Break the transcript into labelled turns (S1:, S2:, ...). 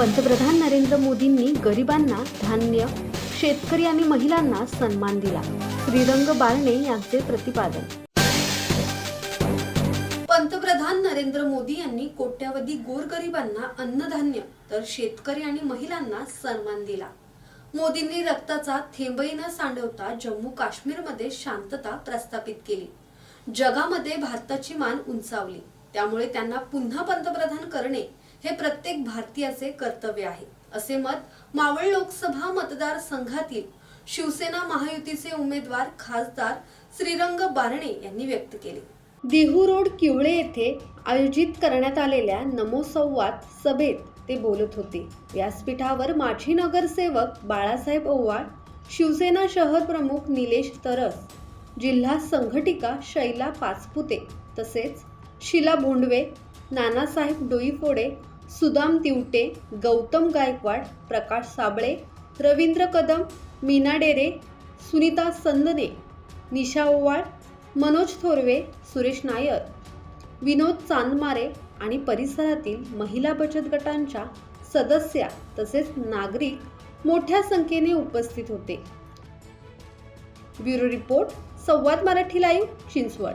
S1: मोदींनी गरिबांना धान्य शेतकरी आणि महिलांना सन्मान दिला. श्रीरंग बारणे यांचे प्रतिपादन. पंतप्रधान नरेंद्र मोदी यांनी कोट्यावधी गोरगरिबांना अन्नधान्य तर शेतकरी आणि महिलांना सन्मान दिला. मोदींनी रक्ताचा थेंबही न सांडवता जम्मू काश्मीरमध्ये शांतता प्रस्थापित केली. जगामध्ये भारताची मान उंचावली. त्यामुळे त्यांना पुन्हा पंतप्रधान करणे हे प्रत्येक भारतीयाचे कर्तव्य आहे. असे मत मावळ लोकसभा मतदारसंघातील शिवसेना महायुतीचे उमेदवार खासदार श्रीरंग बारणे यांनी व्यक्त केले. देहू रोड किवळे येथे आयोजित करण्यात आलेल्या नमो संवाद सभेत ते बोलत होते. व्यासपीठावर माजी नगरसेवक बाळासाहेब ओवाळ शिवसेना शहर प्रमुख निलेश तरस जिल्हा संघटिका शैला पाचपुते तसेच शिला भोंडवे नानासाहेब डोईफोडे सुदाम तिवटे गौतम गायकवाड प्रकाश साबळे रवींद्र कदम मीना डेरे सुनीता संदने निशा ओवाळ मनोज थोरवे सुरेश नायर विनोद चांदमारे आणि परिसरातील महिला बचत गटांच्या सदस्या तसेच नागरिक मोठ्या संख्येने उपस्थित होते. Bureau report Samvad Marathi live Chinchwad.